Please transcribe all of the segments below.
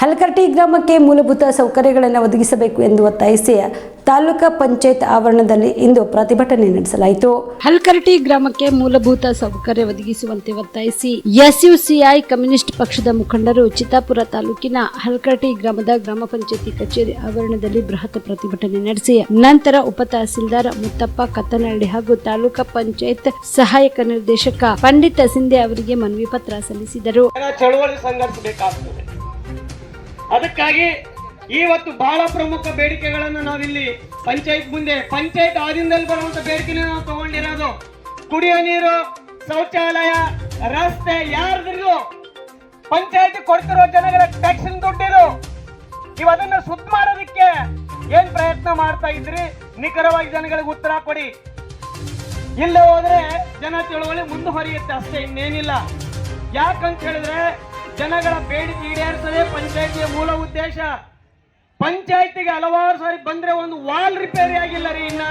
ಹಲಕರ್ಟಿ ಗ್ರಾಮಕ್ಕೆ ಮೂಲಭೂತ ಸೌಕರ್ಯಗಳನ್ನು ಒದಗಿಸಬೇಕು ಎಂದು ಒತ್ತಾಯಿಸಿ ತಾಲೂಕಾ ಪಂಚಾಯತ್ ಆವರಣದಲ್ಲಿ ಇಂದು ಪ್ರತಿಭಟನೆ ನಡೆಸಲಾಯಿತು. ಹಲ್ಕರ್ಟಿ ಗ್ರಾಮಕ್ಕೆ ಮೂಲಭೂತ ಸೌಕರ್ಯ ಒದಗಿಸುವಂತೆ ಒತ್ತಾಯಿಸಿ ಎಸ್ಯುಸಿಐ ಕಮ್ಯುನಿಸ್ಟ್ ಪಕ್ಷದ ಮುಖಂಡರು ಚಿತ್ತಾಪುರ ತಾಲೂಕಿನ ಹಲ್ಕರ್ಟಿ ಗ್ರಾಮದ ಗ್ರಾಮ ಪಂಚಾಯತಿ ಕಚೇರಿ ಆವರಣದಲ್ಲಿ ಬೃಹತ್ ಪ್ರತಿಭಟನೆ ನಡೆಸಿ ನಂತರ ಉಪ ತಹಸೀಲ್ದಾರ್ ಮುತ್ತಪ್ಪ ಕತ್ತನಹಳ್ಳಿ ಹಾಗೂ ತಾಲೂಕಾ ಪಂಚಾಯತ್ ಸಹಾಯಕ ನಿರ್ದೇಶಕ ಪಂಡಿತ ಸಿಂಧೆ ಅವರಿಗೆ ಮನವಿ ಪತ್ರ ಸಲ್ಲಿಸಿದರು. ಚಳುವಳಿ ಅದಕ್ಕಾಗಿ ಇವತ್ತು ಬಹಳ ಪ್ರಮುಖ ಬೇಡಿಕೆಗಳನ್ನು ನಾವಿಲ್ಲಿ ಪಂಚಾಯತ್ ಮುಂದೆ, ಪಂಚಾಯತ್ ಆದಿಂದಲ್ಲಿ ಬರುವಂತ ಬೇಡಿಕೆನ ನಾವು ತಗೊಂಡಿರೋದು. ಕುಡಿಯೋ ನೀರು, ಶೌಚಾಲಯ, ರಸ್ತೆ ಯಾರ್ದಿರು ಪಂಚಾಯತ್ ಕೊಡ್ತಿರೋ ಜನಗಳ ಟ್ಯಾಕ್ಸ್ ದುಡ್ಡಿರು. ನೀವು ಅದನ್ನ ಸುದ್ದ ಮಾಡೋದಕ್ಕೆ ಏನ್ ಪ್ರಯತ್ನ ಮಾಡ್ತಾ ಇದ್ರಿ? ನಿಖರವಾಗಿ ಜನಗಳಿಗೆ ಉತ್ತರ ಕೊಡಿ. ಇಲ್ಲ ಹೋದ್ರೆ ಜನ ತಿಳುವಳಿ ಮುಂದುವರಿಯುತ್ತೆ ಅಷ್ಟೇ ಇನ್ನೇನಿಲ್ಲ. ಯಾಕಂತ ಹೇಳಿದ್ರೆ ಜನಗಳ ಬೇಡಿಕೆ ಈಡೇರಿಸದೆ ಪಂಚಾಯತಿಯ ಮೂಲ ಉದ್ದೇಶ, ಪಂಚಾಯತಿಗೆ ಹಲವಾರು ಸಾರಿ ಬಂದ್ರೆ ಒಂದು ವಾಲ್ ರಿಪೇರಿ ಆಗಿಲ್ಲ ರೀ ಇನ್ನ.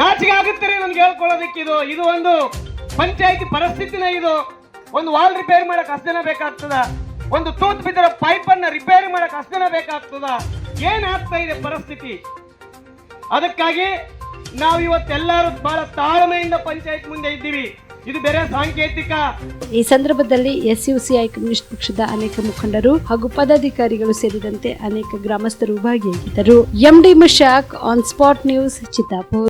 ನಾಚಿಕೆ ಆಗುತ್ತೆ ರೀ ನನ್ಗೆ ಹೇಳ್ಕೊಳ್ಳೋದಕ್ಕೆ ಇದು. ಒಂದು ಪಂಚಾಯತಿ ಪರಿಸ್ಥಿತಿನ ಇದು. ಒಂದು ವಾಲ್ ರಿಪೇರಿ ಮಾಡಕ್ ಅಷ್ಟು ಬೇಕಾಗ್ತದ. ಒಂದು ತೂತ್ ಬಿದ್ದಿರೋ ಪೈಪ್ ಅನ್ನ ರಿಪೇರಿ ಮಾಡಕ್ ಅಷ್ಟು ಜನ ಬೇಕಾಗ್ತದ ಏನಾಗ್ತಾ ಇದೆ ಪರಿಸ್ಥಿತಿ? ಅದಕ್ಕಾಗಿ ನಾವು ಇವತ್ತೆಲ್ಲರೂ ಬಹಳ ತಾಳ್ಮೆಯಿಂದ ಪಂಚಾಯತ್ ಮುಂದೆ ಇದ್ದೀವಿ. ಇದು ಬೇರೆ ಸಾಂಕೇತಿಕ. ಈ ಸಂದರ್ಭದಲ್ಲಿ ಎಸ್ಯುಸಿಐ ಕಮ್ಯುನಿಸ್ಟ್ ಪಕ್ಷದ ಅನೇಕ ಮುಖಂಡರು ಹಾಗೂ ಪದಾಧಿಕಾರಿಗಳು ಸೇರಿದಂತೆ ಅನೇಕ ಗ್ರಾಮಸ್ಥರು ಭಾಗಿಯಾಗಿದ್ದರು. MD Mushak on spot news Chittapur.